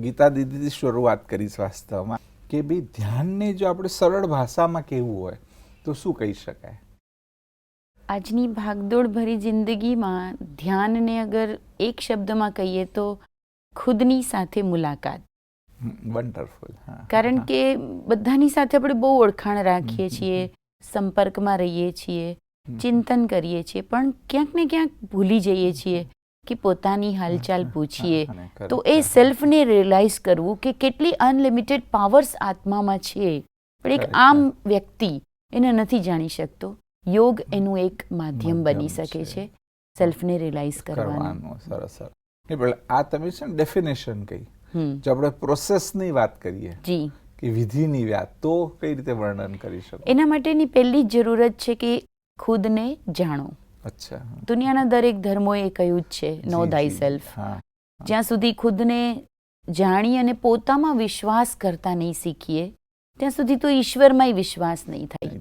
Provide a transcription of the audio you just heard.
ગીતા દીદીથી શરૂઆત કરીશ વાસ્તવમાં કે ભાઈ ધ્યાનને જો આપણે સરળ ભાષામાં કહેવું હોય તો શું કહી શકાય? આજની ભાગદોડ ભરી જિંદગીમાં ધ્યાનને અગર એક શબ્દમાં કહીએ તો ખુદની સાથે મુલાકાત. વન્ડરફુલ કારણ કે બધાની સાથે આપણે બહુ ઓળખાણ રાખીએ છીએ સંપર્કમાં રહીએ છીએ ચિંતન કરીએ છીએ પણ ક્યાંક ને ક્યાંક ભૂલી જઈએ છીએ. કે પોતાની હાલચાલ પૂછીએ. તો એ સેલ્ફને રિયલાઇઝ કરવું કે કેટલી અનલિમિટેડ પાવર્સ આત્મામાં છે. પણ એક આમ વ્યક્તિ એને નથી જાણી શકતો. યોગ એનું એક માધ્યમ બની શકે છે. સેલ્ફને રિયલાઇઝ કરવાનું. સરસ સરસ. આ તમે છે ડેફિનેશન કહી. જો આપણે પ્રોસેસની વાત કરીએ જી. કે વિધિની વાત તો કઈ રીતે વર્ણન કરી શકો એના માટેની પહેલી જરૂરત છે કે ખુદને જાણો. અચ્છા. દુનિયાના દરેક ધર્મોએ કહ્યું જ છે નો ધાઈ સેલ્ફ જ્યાં સુધી ખુદને જાણી અને પોતામાં વિશ્વાસ કરતા નહીં શીખીએ ત્યાં સુધી તો ઈશ્વરમાં વિશ્વાસ નહીં થાય.